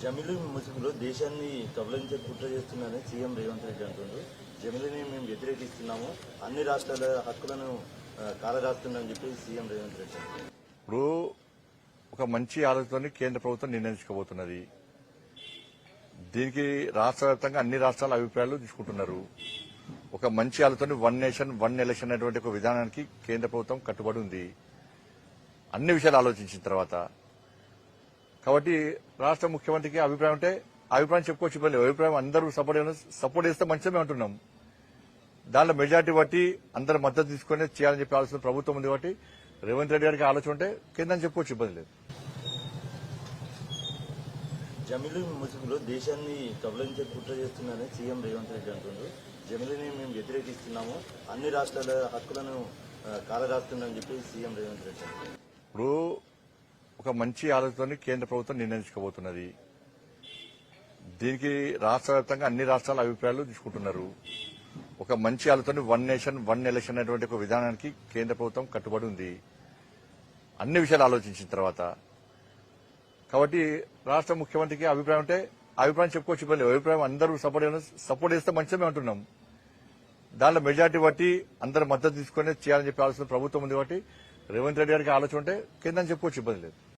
జమిలి ముసుగులో దేశాన్ని కబలించే కుట్ర చేస్తున్నారని సీఎం రేవంత్ రెడ్డి అంటుండ్రు జమిలిని మేము వ్యతిరేకిస్తున్నాము. అన్ని రాష్ట్రాల హక్కులను ఆ, కాలరాస్తుందని చెప్పి సీఎం రేవంత్ రెడ్డి ఇప్పుడు ఒక మంచి ఆలోచనని కేంద్ర ప్రభుత్వం నిర్ణయించుకోబోతున్నది. దీనికి రాష్ట్ర వ్యాప్తంగా అన్ని రాష్ట్రాల అభిప్రాయాలు తీసుకుంటున్నారు. ఒక మంచి ఆలోచన వన్ నేషన్ వన్ ఎలక్షన్ అనేటువంటి ఒక విధానానికి కేంద్ర ప్రభుత్వం కట్టుబడి ఉంది. అన్ని విషయాలు ఆలోచించిన తర్వాత కాబట్టి రాష్ట్ర ముఖ్యమంత్రికి అభిప్రాయం ఉంటే అభిప్రాయం చెప్పుకోవచ్చు ఇబ్బంది. అభిప్రాయం అందరూ సపోర్ట్ సపోర్ట్ చేస్తే మంచిదే అంటున్నాం. దానిలో మెజార్టీ బట్టి అందరు మద్దతు తీసుకొని చేయాలని చెప్పి ఆలోచన ప్రభుత్వం ఉంది కాబట్టి రేవంత్ రెడ్డి గారికి ఆలోచన ఉంటే కేంద్రం చెప్పుకోవచ్చు ఇబ్బంది లేదు. జమిలి ముసుగులో దేశాన్ని కబలించే కుట్ర చేస్తున్నారని సీఎం రేవంత్ రెడ్డి అంటుండ్రు జమిలిని మేము వ్యతిరేకిస్తున్నాము. అన్ని రాష్ట్రాల హక్కులను కాలరాస్తుందని చెప్పి సీఎం రేవంత్ రెడ్డి ఇప్పుడు ఒక మంచి ఆలోచనని కేంద్ర ప్రభుత్వం నిర్ణయించుకోబోతున్నది. దీనికి రాష్ట్ర వ్యాప్తంగా అన్ని రాష్ట్రాల అభిప్రాయాలు తీసుకుంటున్నారు. ఒక మంచి ఆలోచన వన్ నేషన్ వన్ ఎలక్షన్ అనేటువంటి ఒక విధానానికి కేంద్ర ప్రభుత్వం కట్టుబడి ఉంది. అన్ని విషయాలు ఆలోచించిన తర్వాత. కాబట్టి రాష్ట్ర ముఖ్యమంత్రికి అభిప్రాయం అంటే అభిప్రాయం చెప్పుకోవచ్చు అభిప్రాయం అందరూ సపోర్ట్ సపోర్ట్ చేస్తే మంచిదే అంటున్నాం. దానిలో మెజార్టీ బట్టి అందరు మద్దతు తీసుకునే చేయాలని చెప్పి ఆలోచన ప్రభుత్వం ఉంది కాబట్టి రేవంత్ రెడ్డి గారికి ఆలోచన ఉంటే కేంద్రం చెప్పుకోవచ్చు ఇబ్బంది లేదు.